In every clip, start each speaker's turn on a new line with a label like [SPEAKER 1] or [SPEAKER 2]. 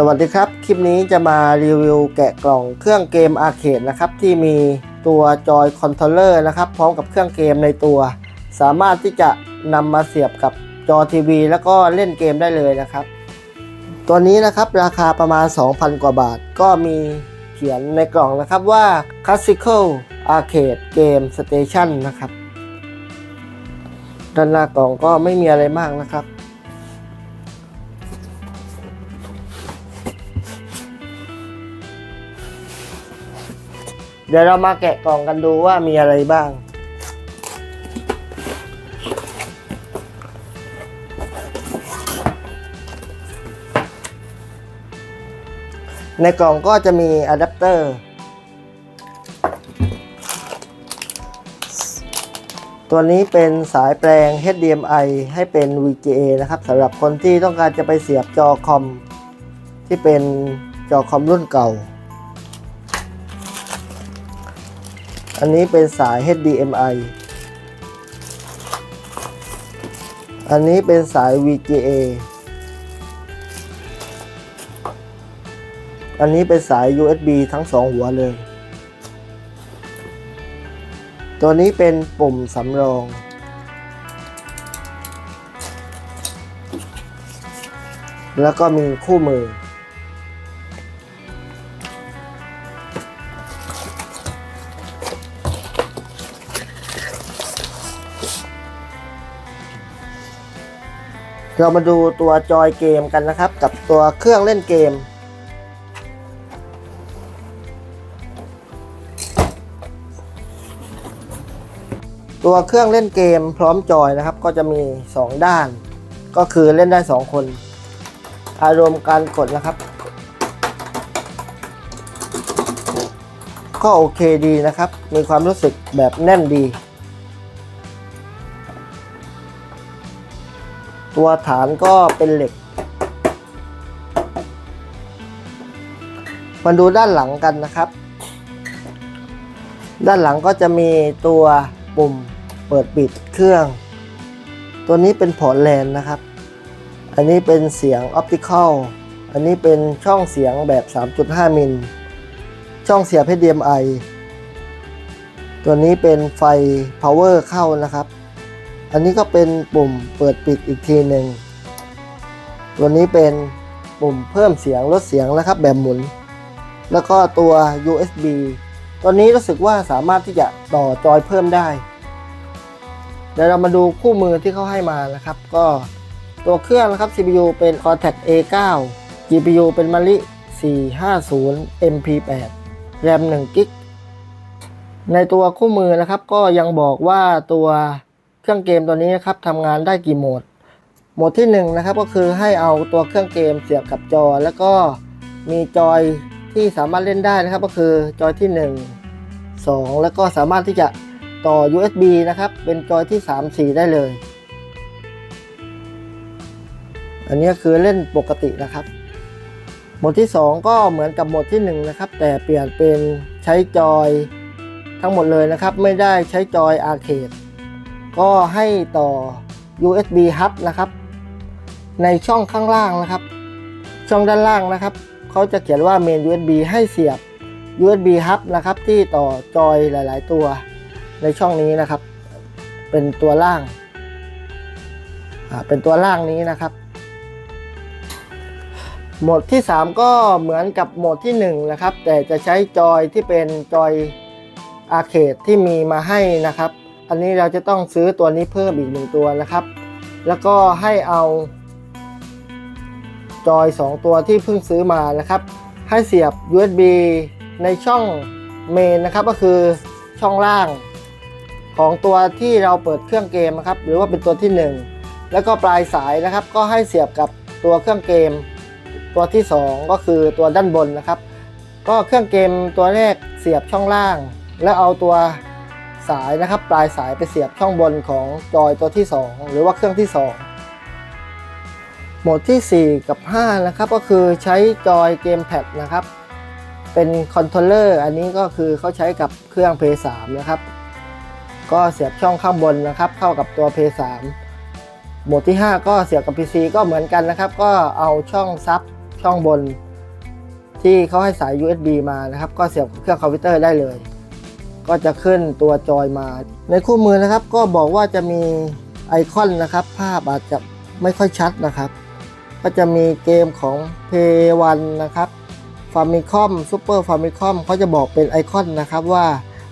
[SPEAKER 1] สวัสดีครับ คลิปนี้จะมารีวิวแกะกล่องเครื่องเกมอาร์เคดนะครับ ที่มีตัวจอยคอนโทรลเลอร์นะครับ พร้อมกับเครื่องเกมในตัว สามารถที่จะนำมาเสียบกับจอทีวี แล้วก็เล่นเกมได้เลยนะครับ ตัวนี้นะครับราคาประมาณ 2,000 กว่าบาท ก็มีเขียนในกล่องนะครับว่า Classical Arcade Game Station นะครับ ด้านหน้ากล่องก็ไม่มีอะไรมากนะครับ เดี๋ยวเรามาแกะกล่องกันดูว่ามีอะไรบ้าง ในกล่องก็จะมีอะแดปเตอร์ตัวนี้เป็นสายแปลง HDMI ให้เป็น VGA นะครับสำหรับคนที่ต้องการจะไปเสียบจอคอม ที่เป็นจอคอมรุ่นเก่า อันนี้เป็นสาย HDMI อันนี้เป็นสาย VGA อันนี้เป็นสาย USB ทั้งสองหัวเลย ตัวนี้เป็นปุ่มสำรอง แล้วก็มีคู่มือ เรามาดูตัวจอยเกมกันนะครับ กับตัวเครื่องเล่นเกม ตัวเครื่องเล่นเกมพร้อมจอยนะครับ ก็จะมี 2 ด้าน ก็คือเล่นได้ 2 คน อารมณ์การกดนะครับ ก็โอเคดีนะครับ มีความรู้สึกแบบแน่นดี ตัวฐานก็เป็นเหล็ก มาดูด้านหลังกันนะครับ ด้านหลังก็จะมีตัวปุ่มเปิดปิดเครื่อง ตัวนี้เป็นพอร์ตแลนนะครับ อันนี้เป็นเสียงออปติคอลอันนี้เป็นช่องเสียงแบบ 3.5 มิล ช่องเสียบ HDMI ตัวนี้เป็นไฟ power เข้านะครับ อันนี้ก็เป็นปุ่มเปิดปิดอีกทีหนึ่ง ตัวนี้เป็นปุ่มเพิ่มเสียงลดเสียงนะครับแบบหมุน แล้วก็ตัว USB ตัวนี้รู้สึกว่าสามารถที่จะต่อจอยเพิ่มได้ เดี๋ยวเรามาดูคู่มือที่เขาให้มานะครับ ก็ตัวเครื่องนะครับ CPU เป็น Cortex A9 GPU เป็น Mali 450 MP8 RAM 1 g b ในตัวคู่มือนะครับก็ยังบอกว่าตัว เครื่องเกมตัวนี้นะครับทำงานได้กี่โหมด โหมดที่1นงนะครับก็คือให้เอาตัวเครื่องเกมเสียบกับจอ แล้วก็มีจอยที่สามารถเล่นได้นะครับก็คือจอยที่ 1 2 แล้วก็สามารถที่จะต่อ USB นะครับ เป็นจอยที่ 3 4 ได้เลย อันนี้คือเล่นปกตินะครับ โหมดที่ 2 ก็เหมือนกับโหมดที่ 1 นะครับ แต่เปลี่ยนเป็นใช้จอยทั้งหมดเลยนะครับ ไม่ได้ใช้จอยอาร์เคด ก็ให้ต่อ USB hub นะครับ ในช่องข้างล่างนะครับ ช่องด้านล่างนะครับเขาจะเขียนว่า main USB ให้เสียบ USB hub นะครับ ที่ต่อจอยหลาย ๆ ตัวในช่องนี้นะครับ เป็นตัวล่างเป็นตัวล่างนี้นะครับ โหมดที่ 3 ก็เหมือนกับโหมดที่ 1 นะครับ แต่จะใช้จอยที่เป็นจอยอาร์เคดที่มีมาให้นะครับ อันนี้เราจะต้องซื้อตัวนี้เพิ่มอีกหนึ่งตัวนะครับ แล้วก็ให้เอาจอย 2 ตัวที่เพิ่งซื้อมานะครับ ให้เสียบ USB ในช่องเมนนะครับก็คือช่องล่างของตัวที่เราเปิดเครื่องเกมนะครับหรือว่าเป็นตัวที่ 1 แล้วก็ปลายสายนะครับ ก็ให้เสียบกับตัวเครื่องเกม ตัวที่ 2 ก็คือตัวด้านบนนะครับ ก็เครื่องเกมตัวแรกเสียบช่องล่าง แล้วเอาตัว สายนะครับ ปลายสายไปเสียบช่องบนของจอยตัวที่ 2 หรือว่าเครื่องที่ 2 โหมดที่ 4 กับ 5 นะครับก็คือใช้จอยเกมแพดนะครับ เป็นคอนโทรลเลอร์อันนี้ก็คือเขาใช้กับเครื่อง p 3นะครับก็เสียบช่องข้างบนนะครับ เข้ากับตัว p 3โหมดที่ 5 ก็เสียบกับ PC ก็เหมือนกันนะครับ ก็เอาช่องซับช่องบน ที่เขาให้สาย USB มานะครับ ก็เสียบเครื่องคอมพิวเตอร์ได้เลย ก็จะขึ้นตัวจอยมา ในคู่มือนะครับก็บอกว่าจะมีไอคอนนะครับ ภาพอาจจะไม่ค่อยชัดนะครับ ก็จะมีเกมของ p l a y 1นะครับ f a m i c o m Super Famicom เขาจะบอกเป็นไอคอนนะครับว่า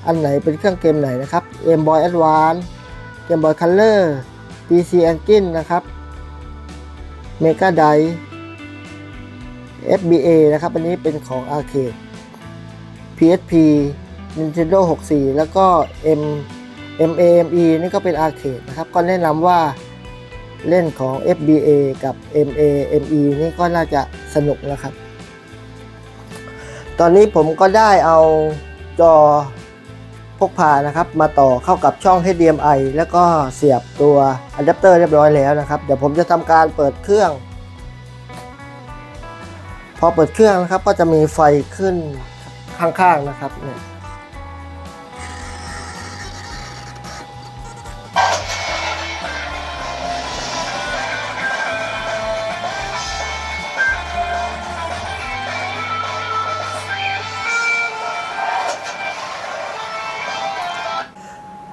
[SPEAKER 1] อันไหนเป็นเครื่องเกมไหนนะครับ Game Boy Advance Game Boy Color PC Engine นะครับ Mega Drive FBA นะครับ อันนี้เป็นของ Arcade PSP Nintendo 64 แล้วก็ M MAME นี่ก็เป็น Arcade นะครับ ก็แนะนำว่าเล่นของ FBA กับ MAME นี่ก็น่าจะสนุกนะครับ ตอนนี้ผมก็ได้เอาจอพกพานะครับมาต่อเข้ากับช่อง HDMI แล้วก็เสียบตัวอะแดปเตอร์เรียบร้อยแล้วนะครับ เดี๋ยวผมจะทำการเปิดเครื่อง พอเปิดเครื่องนะครับก็จะมีไฟขึ้นข้างๆนะครับเนี่ย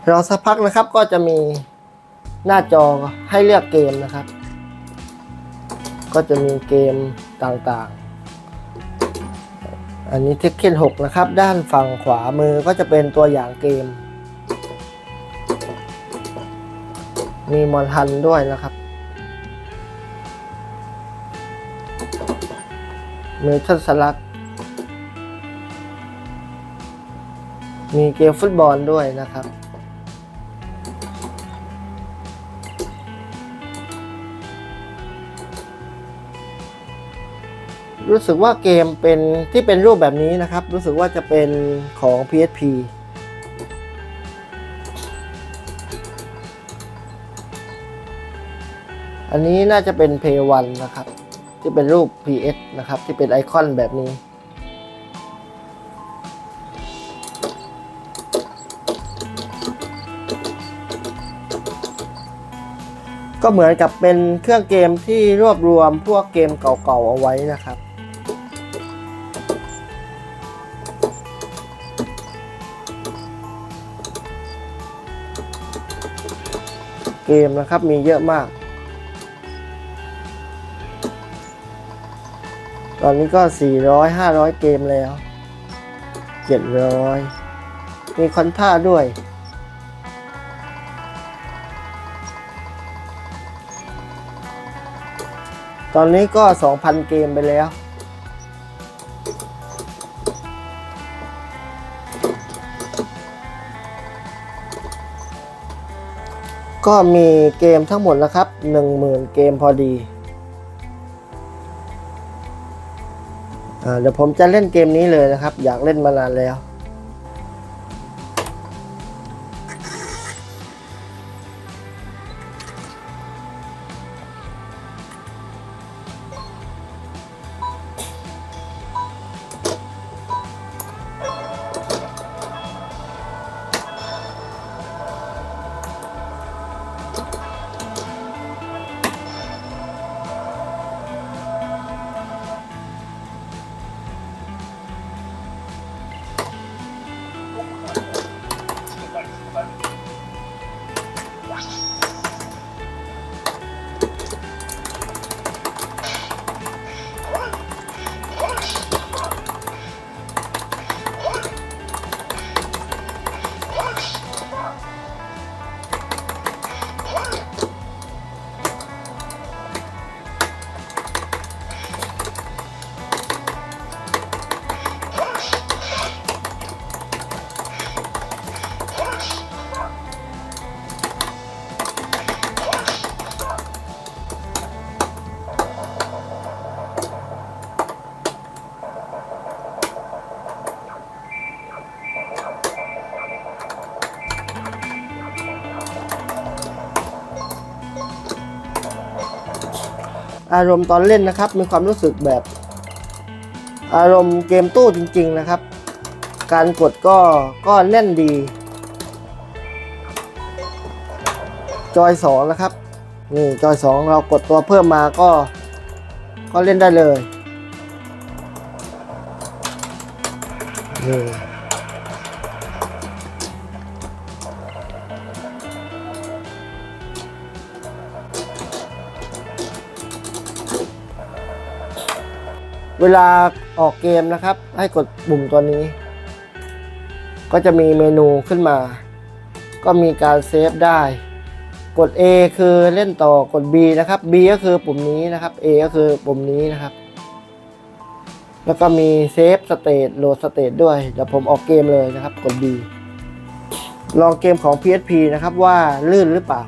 [SPEAKER 1] รอสักพักนะครับก็จะมีหน้าจอให้เลือกเกมนะครับ ก็จะมีเกมต่างๆ อันนี้เทคเคน6นะครับ ด้านฝั่งขวามือก็จะเป็นตัวอย่างเกม มีมอนฮันด้วยนะครับเมทัลสลักมีเกมฟุตบอลด้วยนะครับ รู้สึกว่าเกมเป็นที่เป็นรูปแบบนี้นะครับ รู้สึกว่าจะเป็นของ PSP อันนี้น่าจะเป็น p 1นะครับ ที่เป็นรูป PS นะครับ ที่เป็นไอคอนแบบนี้ ก็เหมือนกับเป็นเครื่องเกมที่รวบรวมพวกเกมเก่าๆเอาไว้นะครับ เกมนะครับมีเยอะมาก ตอนนี้ก็ 400 500 เกมแล้ว 700 มีคอนท่าด้วย ตอนนี้ก็ 2,000 เกมไปแล้ว ก็มีเกมทั้งหมดแล้วครับ 10,000 เกมพอดีอเดี๋ยวผมจะเล่นเกมนี้เลยนะครับ อยากเล่นมานานแล้ว อารมณ์ตอนเล่นนะครับ มีความรู้สึกแบบอารมณ์เกมตู้จริง ๆนะครับ การกดก็ก็แน่นดี จอยสองนะครับนี่จอยสองเรากดตัวเพิ่มมาก็ก็เล่นได้เลยนี่ เวลาออกเกมนะครับ ให้กดปุ่มตัวนี้ ก็จะมีเมนูขึ้นมา ก็มีการเซฟได้ กด A คือเล่นต่อกด B นะครับ B ก็คือปุ่มนี้นะครับ A ก็คือปุ่มนี้นะครับ แล้วก็มีเซฟสเตตโหลดสเตตด้วยเดี๋ยวผมออกเกมเลยนะครับ กด B ลองเกมของ PSP นะครับว่าลื่นหรือเปล่า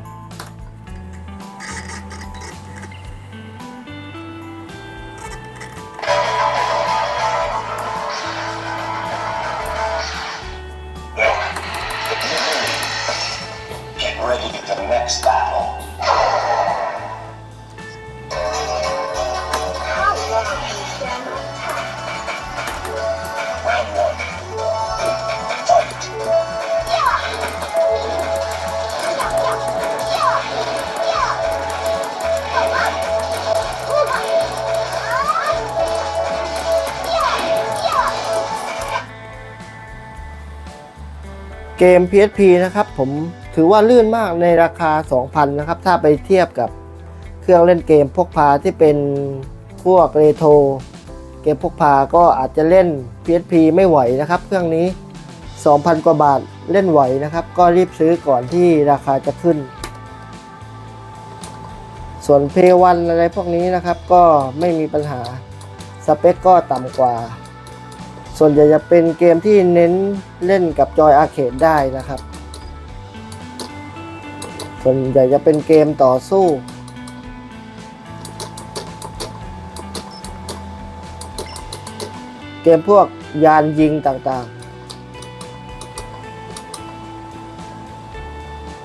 [SPEAKER 1] ม PSP นะครับผมถือว่าลื่นมากในราคา 2,000 นะครับ ถ้าไปเทียบกับเครื่องเล่นเกมพกพาที่เป็นพวกเรโทรเกมพกพาก็อาจจะเล่น PSP ไม่ไหวนะครับ เครื่องนี้ 2,000 กว่าบาทเล่นไหวนะครับ ก็รีบซื้อก่อนที่ราคาจะขึ้น ส่วน p 1อะไรพวกนี้นะครับ ก็ไม่มีปัญหา สเปคก็ต่ำกว่า ส่วนใหญ่จะเป็นเกมที่เน้นเล่นกับจอยอาร์เคดได้นะครับ ส่วนใหญ่จะเป็นเกมต่อสู้เกมพวกยานยิงต่างๆ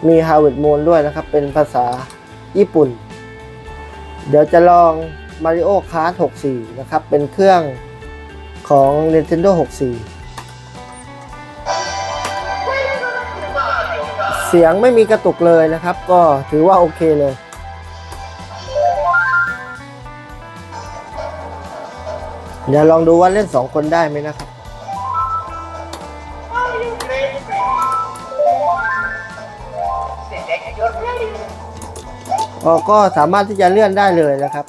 [SPEAKER 1] มี Harvest Moon ด้วยนะครับ เป็นภาษาญี่ปุ่น เดี๋ยวจะลอง Mario Kart 64 นะครับ เป็นเครื่อง ของ Nintendo 64 เสียงไม่มีกระตุกเลยนะครับ ก็ถือว่าโอเคเลย เดี๋ยวลองดูว่าเล่น 2 คนได้ไหมนะครับอ๋อก็สามารถที่จะเลื่อนได้เลยนะครับ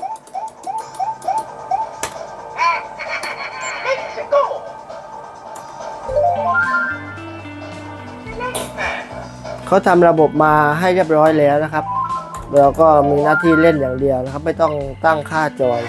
[SPEAKER 1] เขาทำระบบมาให้เรียบร้อยแล้วนะครับ เราก็มีหน้าที่เล่นอย่างเดียวนะครับ ไม่ต้องตั้งค่าจอย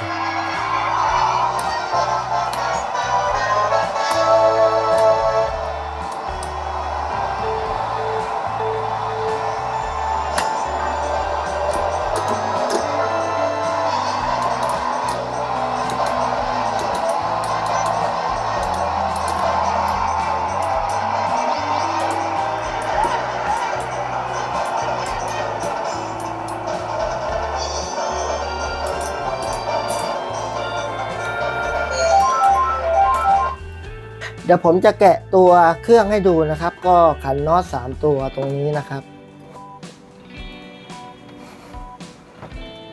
[SPEAKER 1] เดี๋ยวผมจะแกะตัวเครื่องให้ดูนะครับ ก็ขันน็อต3ตัวตรงนี้นะครับ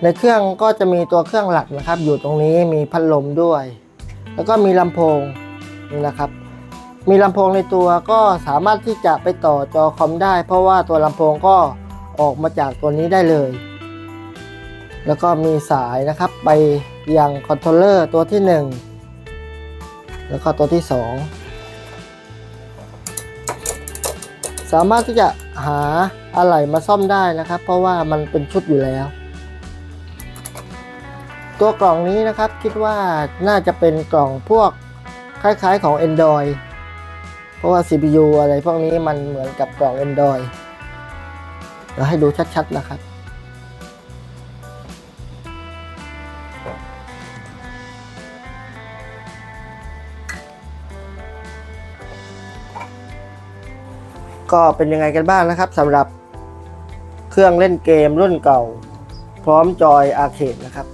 [SPEAKER 1] ในเครื่องก็จะมีตัวเครื่องหลักนะครับ อยู่ตรงนี้มีพัดลมด้วย แล้วก็มีลำโพงนี่นะครับ มีลำโพงในตัวก็สามารถที่จะไปต่อจอคอมได้ เพราะว่าตัวลำโพงก็ออกมาจากตัวนี้ได้เลย แล้วก็มีสายนะครับไปยังคอนโทรลเลอร์ตัวที่ 1 แล้วก็ตัวที่ 2 สามารถที่จะหาอะไหล่มาซ่อมได้นะครับ เพราะว่ามันเป็นชุดอยู่แล้ว ตัวกล่องนี้นะครับคิดว่าน่าจะเป็นกล่องพวกคล้ายๆของ Android เพราะว่า CPU อะไรพวกนี้มันเหมือนกับกล่อง Android เดี๋ยวให้ดูชัดๆนะครับ ก็เป็นยังไงกันบ้างนะครับสำหรับเครื่องเล่นเกมรุ่นเก่า พร้อมจอยอาร์เคดนะครับ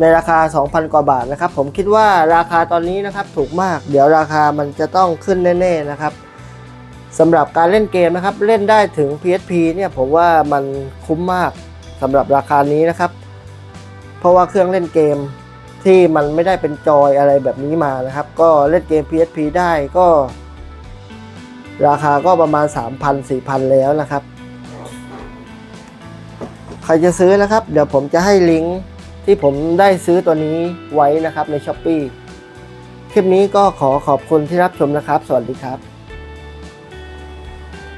[SPEAKER 1] ในราคา 2,000 กว่าบาทนะครับ ผมคิดว่าราคาตอนนี้นะครับถูกมาก เดี๋ยวราคามันจะต้องขึ้นแน่ ๆนะครับสำหรับการเล่นเกมนะครับ เล่นได้ถึง PSP เนี่ยผมว่ามันคุ้มมากสำหรับราคานี้นะครับ เพราะว่าเครื่องเล่นเกมที่มันไม่ได้เป็นจอยอะไรแบบนี้มานะครับ ก็เล่นเกม PSP ได้ก็ ราคาก็ประมาณ 3,000 4,000 แล้วนะครับ ใครจะซื้อนะครับ เดี๋ยวผมจะให้ลิงก์ที่ผมได้ซื้อตัวนี้ไว้นะครับใน s h อ p e e คลิปนี้ก็ขอขอบคุณที่รับชมนะครับ สวัสดีครับ